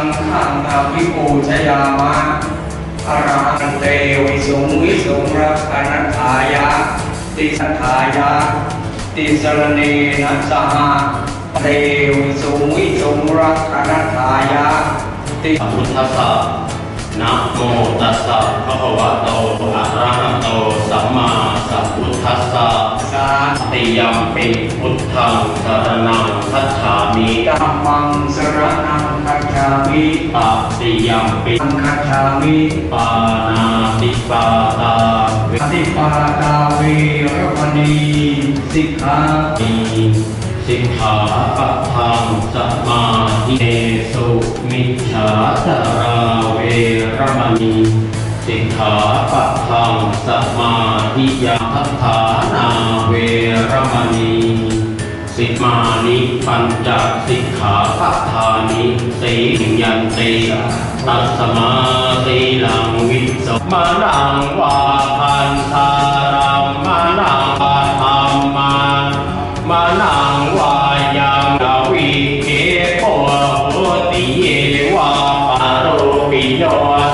อาภิปูชยามะอรหันเตวิสุงวิสุงรักขณทายะ ติสัทธายะ ติสรเนนะสหเตวิสุงวิสุงรักขณทายะ ติสัมพุทธัสสะนะโมตัสสะภะคะวะโตอะระหะโตสัมมาสัมพุทธัสสะสาติยัมปิพุทธังสรณังคัจฉามิธัมมังสรนังคัจฉามิตติยัมปิตังคัจฉามิปานาติปาตาเวปฏิปาตาเวรมณีสิกขามีสิกขาปะทังสมาธิเนสุมิจฉาจาราเวรมณีสิกขาปะทังสมาธิยาทัฏฐานาเวรมณี สิมานิปัญจสิกขาปะทานิสียันติตัสมาสีลังวิสมานังวาพันธารัมมานังวาธรรมามานังวายังดาวิเกโปโหติเยวาปาโรปิโย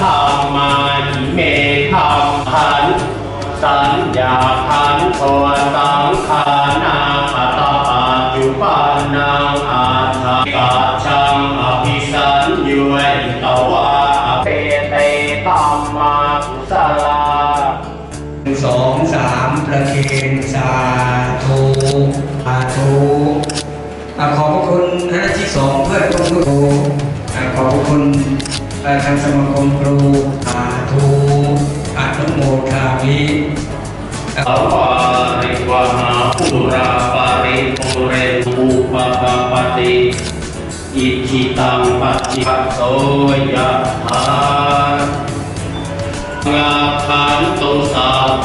ธรรมาหิเมธรรมพันสัญญาพันโทสังขานา ปันนังอาทากัจฉังอภิสัญยุเอิตวาเปเตตัมมากุสลาหนึ่งสองสามประเคนสาธุสาธุอะขอบพระคุณคณะที่สองเพื่อนร่วมครูอะขอบพระคุณทางสมาคมครูสาธุอนุโมทามิ สวาริวหาปุราปาริปุเรตุปปปติอิจิตังปัจจิปัสโสยะถางาคันตุสัพ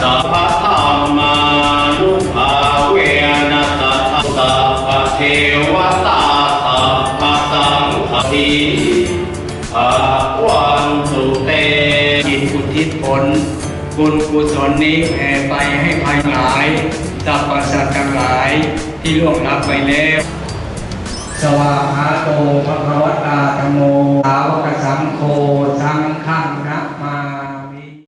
สัพพะธรรมานุภาเวนะสัทธสัพพะเทวตาสัพพะสังฆทิอาวันสุเตจิตอุทิศผล บุญกุศลนี้แผ่ไปให้ภัยหลายสรระสัตว์ทั้งหลายที่ล่วงลับไปแล้ว สวาหาโตภะ